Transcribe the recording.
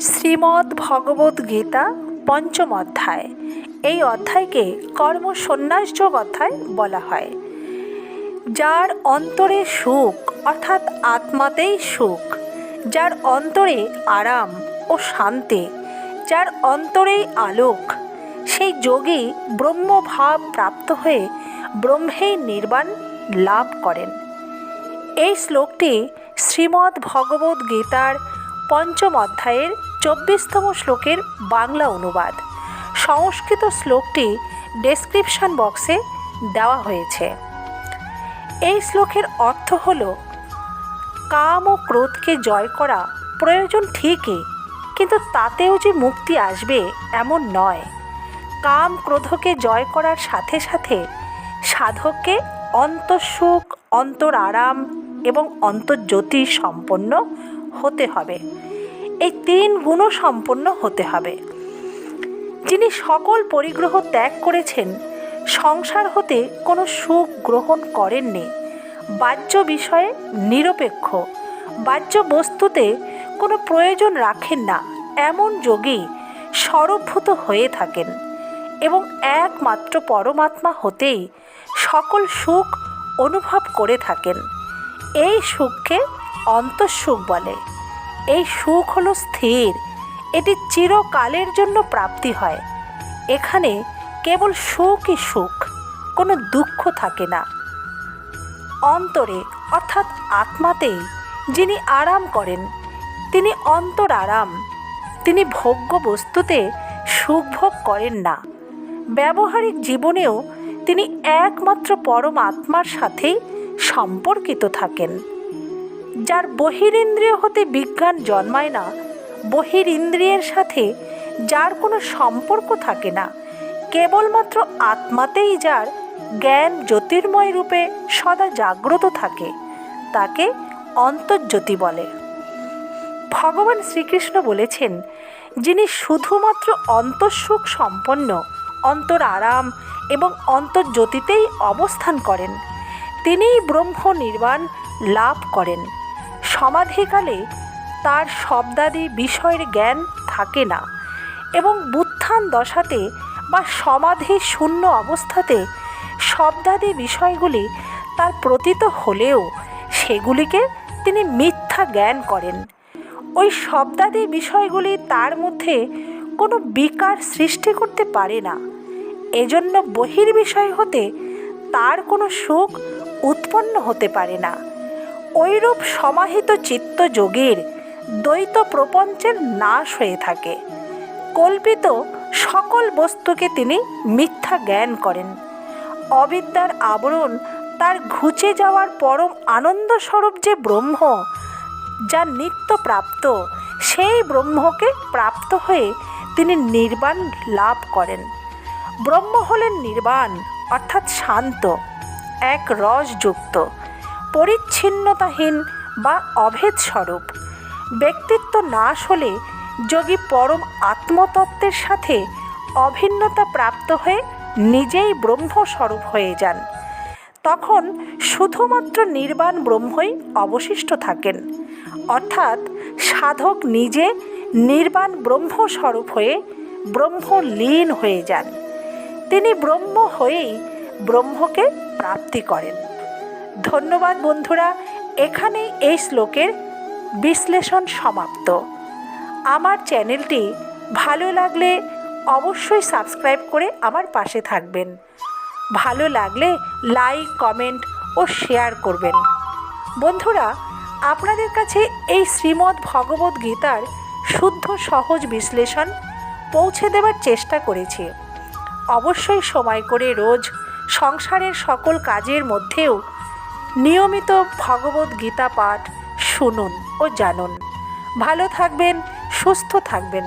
শ্রীমদ্ ভগবদ্ গীতা পঞ্চম অধ্যায়। এই অধ্যায়কে কর্ম সন্ন্যাসযোগ অধ্যায় বলা হয়। যার অন্তরে সুখ, অর্থাৎ আত্মাতেই সুখ, যার অন্তরে আরাম ও শান্তি, যার অন্তরেই আলোক, সেই যোগী ব্রহ্মভাব প্রাপ্ত হয়ে ব্রহ্মেই নির্বাণ লাভ করেন। এই শ্লোকটি শ্রীমদ্ ভগবদ্ গীতার পঞ্চম অধ্যায়ের চব্বিশতম শ্লোকের বাংলা অনুবাদ। সংস্কৃত শ্লোকটি ডেসক্রিপশন বক্সে দেওয়া হয়েছে। এই শ্লোকের অর্থ হল, কাম ও ক্রোধকে জয় করা প্রয়োজন ঠিকই, কিন্তু তাতেও যে মুক্তি আসবে এমন নয়। কাম ক্রোধকে জয় করার সাথে সাথে সাধককে অন্তঃসুখ অন্তর আরাম এবং অন্তর্জ্যোতি সম্পন্ন হতে হবে। এই তিন গুণও সম্পন্ন হতে হবে। যিনি সকল পরিগ্রহ ত্যাগ করেছেন, সংসার হতে কোনো সুখ গ্রহণ করেননি। বাহ্য বিষয়ে নিরপেক্ষ, বাহ্য বস্তুতে কোনো প্রয়োজন রাখেন না, এমন যোগী স্বরূপভূত হয়ে থাকেন এবং একমাত্র পরমাত্মা হতেই সকল সুখ অনুভব করে থাকেন। এই সুখকে অন্তঃসুখ বলে। এই সুখ হলো স্থির। এটি চিরকালের জন্য প্রাপ্তি হয়। এখানে কেবল সুখই সুখ, কোনো দুঃখ থাকে না। অন্তরে, অর্থাৎ আত্মাতেই, যিনি আরাম করেন, তিনি অন্তর আরাম, তিনি ভোগ্য বস্তুতে সুখ ভোগ করেন না। ব্যবহারিক জীবনেও তিনি একমাত্র পরম আত্মার সাথেই সম্পর্কিত থাকেন। যার বহিরিন্দ্রিয় হতে বিজ্ঞান জন্মায় না বহির ইন্দ্রিয়ের সাথে যার কোনো সম্পর্ক থাকে না, কেবলমাত্র আত্মাতেই যার জ্ঞান জ্যোতির্ময় রূপে সদা জাগ্রত থাকে, তাকে অন্তর্জ্যোতি বলে। ভগবান শ্রীকৃষ্ণ বলেছেন, যিনি শুধুমাত্র অন্তঃসুখ সম্পন্ন অন্তর আরাম এবং অন্তর্জ্যোতিতেই অবস্থান করেন, তিনিই ব্রহ্ম নির্বাণ লাভ করেন। সমাধিকালে তার শব্দাদি বিষয়ের জ্ঞান থাকে না এবং বুত্থান দশাতে বা সমাধি শূন্য অবস্থাতে শব্দাদি বিষয়গুলি তার প্রতীত হলেও সেগুলিকে তিনি মিথ্যা জ্ঞান করেন। ওই শব্দাদি বিষয়গুলি তার মধ্যে কোনো বিকার সৃষ্টি করতে পারে না। এজন্য বহির বিষয় হতে তার কোনো সুখ উৎপন্ন হতে পারে না। ঐরূপ সমাহিত চিত্ত যোগীর দ্বৈত প্রপঞ্চের নাশ হয়ে থাকে। কল্পিত সকল বস্তুকে তিনি মিথ্যা জ্ঞান করেন। অবিদ্যার আবরণ তার ঘুচে যাওয়ার পরম আনন্দস্বরূপ যে ব্রহ্ম, যা নিত্য প্রাপ্ত, সেই ব্রহ্মকে প্রাপ্ত হয়ে তিনি নির্বাণ লাভ করেন। ব্রহ্ম হলেন নির্বাণ, অর্থাৎ শান্ত, এক রসযুক্ত। পরিচ্ছিন্নতাহীন বা অভেদ স্বরূপ। ব্যক্তিত্ব নাশ হলে যোগী পরম আত্মতত্ত্বের সাথে অভিন্নতা প্রাপ্ত হয়ে নিজেই ব্রহ্মস্বরূপ হয়ে যান। তখন শুধুমাত্র নির্বাণ ব্রহ্মই অবশিষ্ট থাকেন। অর্থাৎ সাধক নিজে নির্বাণ ব্রহ্মস্বরূপ হয়ে ব্রহ্ম লীন হয়ে যান। তিনি ব্রহ্ম হয়েই ব্রহ্মকে প্রাপ্তি করেন। ধন্যবাদ বন্ধুরা, এখানেই এই শ্লোকের বিশ্লেষণ সমাপ্ত। আমার চ্যানেলটি ভালো লাগলে অবশ্যই সাবস্ক্রাইব করে আমার পাশে থাকবেন। ভালো লাগলে লাইক, কমেন্ট ও শেয়ার করবেন। বন্ধুরা, আপনাদের কাছে এই শ্রীমদ্ ভগবদ্ গীতার শুদ্ধ সহজ বিশ্লেষণ পৌঁছে দেওয়ার চেষ্টা করেছি। অবশ্যই সময় করে রোজ সংসারের সকল কাজের মধ্যেও নিয়মিত ভগবত গীতা পাঠ শুনুন ও জানুন। ভালো থাকবেন সুস্থ থাকবেন।